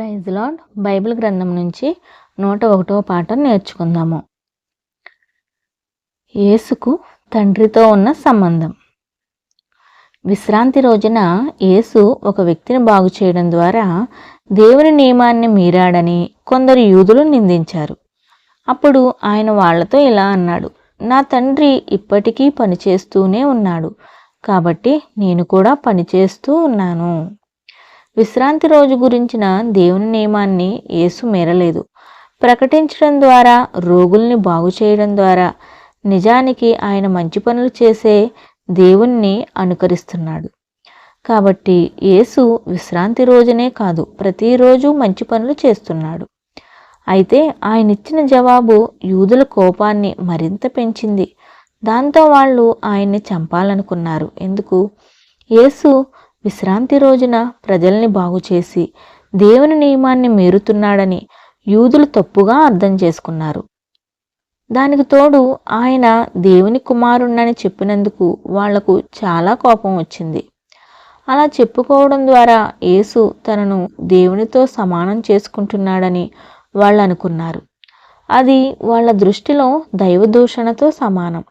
Praise lord Bible గ్రంథం నుంచి నూట ఒకటో పాఠం నేర్చుకుందాము. యేసుకు తండ్రితో ఉన్న సంబంధం. విశ్రాంతి రోజున యేసు ఒక వ్యక్తిని బాగు చేయడం ద్వారా దేవుని నియమాన్ని మీరాడని కొందరు యూదులు నిందించారు. అప్పుడు ఆయన వాళ్ళతో ఇలా అన్నాడు నా తండ్రి ఇప్పటికీ పనిచేస్తూనే ఉన్నాడు. కాబట్టి నేను కూడా పనిచేస్తూ ఉన్నాను. విశ్రాంతి రోజు గురించిన దేవుని నియమాన్ని యేసు మేరలేదు. ప్రకటించడం ద్వారా రోగుల్ని బాగు చేయడం ద్వారా నిజానికి ఆయన మంచి పనులు చేసే దేవుణ్ణి అనుకరిస్తున్నాడు. కాబట్టి యేసు విశ్రాంతి రోజునే కాదు ప్రతిరోజు మంచి పనులు చేస్తున్నాడు. అయితే ఆయన ఇచ్చిన జవాబు యూదుల కోపాన్ని మరింత పెంచింది. దాంతో వాళ్ళు ఆయన్ని చంపాలనుకున్నారు. ఎందుకు? యేసు విశ్రాంతి రోజున ప్రజల్ని బాగుచేసి దేవుని నియమాన్ని మీరుతున్నాడని యూదులు తప్పుగా అర్థం చేసుకున్నారు. దానికి తోడు ఆయన దేవుని కుమారుణ్ణని చెప్పినందుకు వాళ్ళకు చాలా కోపం వచ్చింది. అలా చెప్పుకోవడం ద్వారా యేసు తనను దేవునితో సమానం చేసుకుంటున్నాడని వాళ్ళు అనుకున్నారు. అది వాళ్ళ దృష్టిలో దైవదూషణతో సమానం.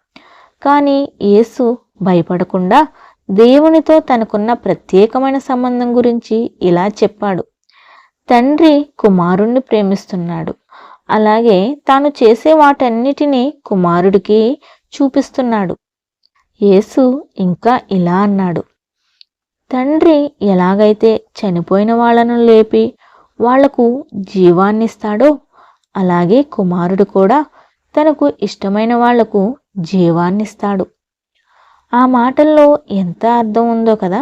కానీ యేసు భయపడకుండా దేవునితో తనకున్న ప్రత్యేకమైన సంబంధం గురించి ఇలా చెప్పాడు. తండ్రి కుమారుణ్ణి ప్రేమిస్తున్నాడు. అలాగే తాను చేసే వాటన్నిటినీ కుమారుడికి చూపిస్తున్నాడు. యేసు ఇంకా ఇలా అన్నాడు. తండ్రి ఎలాగైతే చనిపోయిన వాళ్ళను లేపి వాళ్ళకు జీవాన్నిస్తాడో అలాగే కుమారుడు కూడా తనకు ఇష్టమైన వాళ్ళకు జీవాన్నిస్తాడు. ఆ మాటల్లో ఎంత అర్థం ఉందో కదా.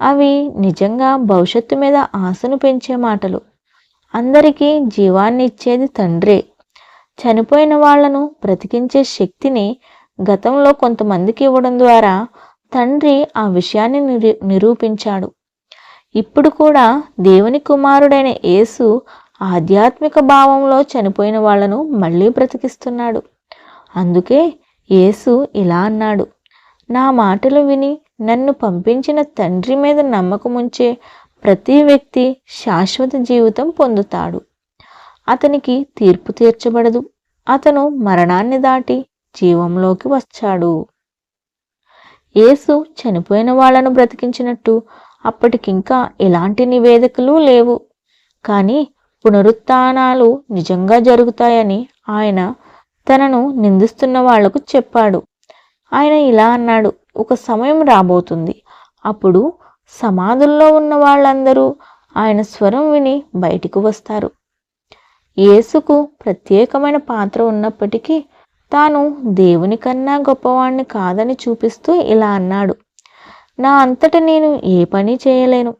అవి నిజంగా భవిష్యత్తు మీద ఆశను పెంచే మాటలు. అందరికీ జీవాన్ని ఇచ్చేది తండ్రే. చనిపోయిన వాళ్ళను బ్రతికించే శక్తిని గతంలో కొంతమందికి ఇవ్వడం ద్వారా తండ్రి ఆ విషయాన్ని నిరూ నిరూపించాడు. ఇప్పుడు కూడా దేవుని కుమారుడైన యేసు ఆధ్యాత్మిక భావంలో చనిపోయిన వాళ్ళను మళ్ళీ బ్రతికిస్తున్నాడు. అందుకే యేసు ఇలా అన్నాడు. నా మాటలు విని నన్ను పంపించిన తండ్రి మీద నమ్మకముంచే ప్రతి వ్యక్తి శాశ్వత జీవితం పొందుతాడు. అతనికి తీర్పు తీర్చబడదు. అతను మరణాన్ని దాటి జీవంలోకి వచ్చాడు. యేసు చనిపోయిన వాళ్ళను బ్రతికించినట్టు అప్పటికింకా ఎలాంటి నివేదికలు లేవు. కానీ పునరుత్నాలు నిజంగా జరుగుతాయని ఆయన తనను నిందిస్తున్న వాళ్ళకు చెప్పాడు. ఆయన ఇలా అన్నాడు ఒక సమయం రాబోతుంది. అప్పుడు సమాధుల్లో ఉన్న వాళ్ళందరూ ఆయన స్వరం విని బయటికి వస్తారు. యేసుకు ప్రత్యేకమైన పాత్ర ఉన్నప్పటికీ తాను దేవుని కన్నా గొప్పవాణ్ణి కాదని చూపిస్తూ ఇలా అన్నాడు నా అంతట నేను ఏ పని చేయలేను.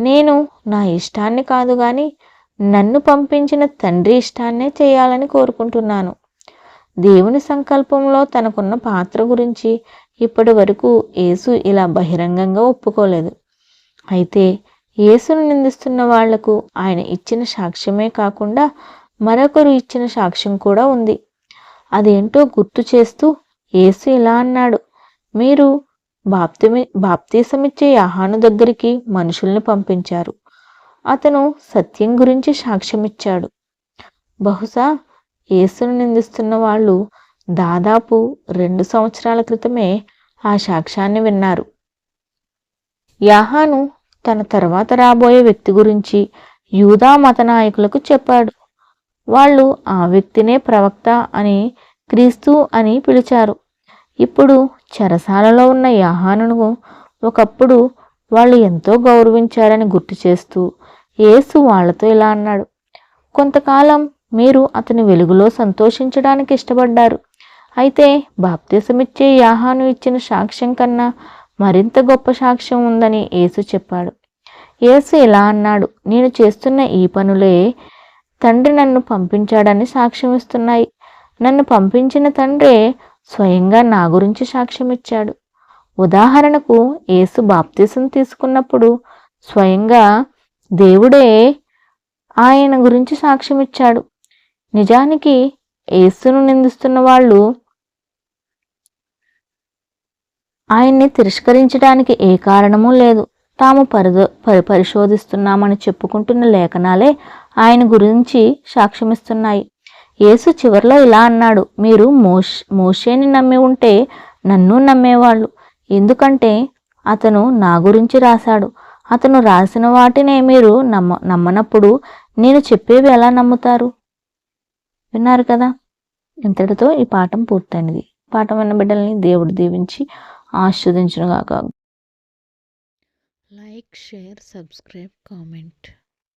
నేను నా ఇష్టాన్ని కాదు కానీ నన్ను పంపించిన తండ్రి ఇష్టాన్నే చేయాలని కోరుకుంటున్నాను. దేవుని సంకల్పంలో తనకున్న పాత్ర గురించి ఇప్పటి వరకు యేసు ఇలా బహిరంగంగా ఒప్పుకోలేదు. అయితే యేసును నిందిస్తున్న వాళ్ళకు ఆయన ఇచ్చిన సాక్ష్యమే కాకుండా మరొకరు ఇచ్చిన సాక్ష్యం కూడా ఉంది. అదేంటో గుర్తు చేస్తూ యేసు ఇలా అన్నాడు మీరు బాప్తిమి బాప్తీసమిచ్చే యాహాను దగ్గరికి మనుషుల్ని పంపించారు. అతను సత్యం గురించి సాక్ష్యమిచ్చాడు. బహుశా యేసును నిందిస్తున్న వాళ్ళు దాదాపు రెండు సంవత్సరాల క్రితమే ఆ సాక్ష్యాన్ని విన్నారు. యాహాను తన తర్వాత రాబోయే వ్యక్తి గురించి యూదా మత నాయకులకు చెప్పాడు. వాళ్ళు ఆ వ్యక్తినే ప్రవక్త అని క్రీస్తు అని పిలిచారు. ఇప్పుడు చెరసాలలో ఉన్న యాహానును ఒకప్పుడు వాళ్ళు ఎంతో గౌరవించారని గుర్తు చేస్తూ యేసు వాళ్ళతో ఇలా అన్నాడు. కొంతకాలం మీరు అతని వెలుగులో సంతోషించడానికి ఇష్టపడ్డారు. అయితే బాప్తీసమిచ్చే యాహాను ఇచ్చిన సాక్ష్యం కన్నా మరింత గొప్ప సాక్ష్యం ఉందని యేసు చెప్పాడు. యేసు ఇలా అన్నాడు నేను చేస్తున్న ఈ పనులే తండ్రి నన్ను పంపించాడని సాక్ష్యం ఇస్తున్నాయి. నన్ను పంపించిన తండ్రే స్వయంగా నా గురించి సాక్ష్యం ఇచ్చాడు. ఉదాహరణకు యేసు బాప్తీసం తీసుకున్నప్పుడు స్వయంగా దేవుడే ఆయన గురించి సాక్ష్యం ఇచ్చాడు. నిజానికి యేసును నిందిస్తున్న వాళ్ళు ఆయన్ని తిరస్కరించడానికి ఏ కారణమూ లేదు. తాము పరిదో పరి పరిశోధిస్తున్నామని చెప్పుకుంటున్న లేఖనాలే ఆయన గురించి సాక్ష్యమిస్తున్నాయి. యేసు చివరిలో ఇలా అన్నాడు మీరు మోష్ మోషేని నమ్మి ఉంటే నన్ను నమ్మేవాళ్ళు. ఎందుకంటే అతను నా గురించి రాశాడు. అతను రాసిన వాటినే మీరు నమ్మ నమ్మనప్పుడు నేను చెప్పేవి ఎలా నమ్ముతారు? విన్నారు కదా? ఇంతటితో ఈ పాఠం పూర్తయినది. పాఠం విన్న బిడ్డల్ని దేవుడు దీవించి ఆస్వాదించునుగాక లైక్ షేర్ సబ్స్క్రైబ్ కామెంట్.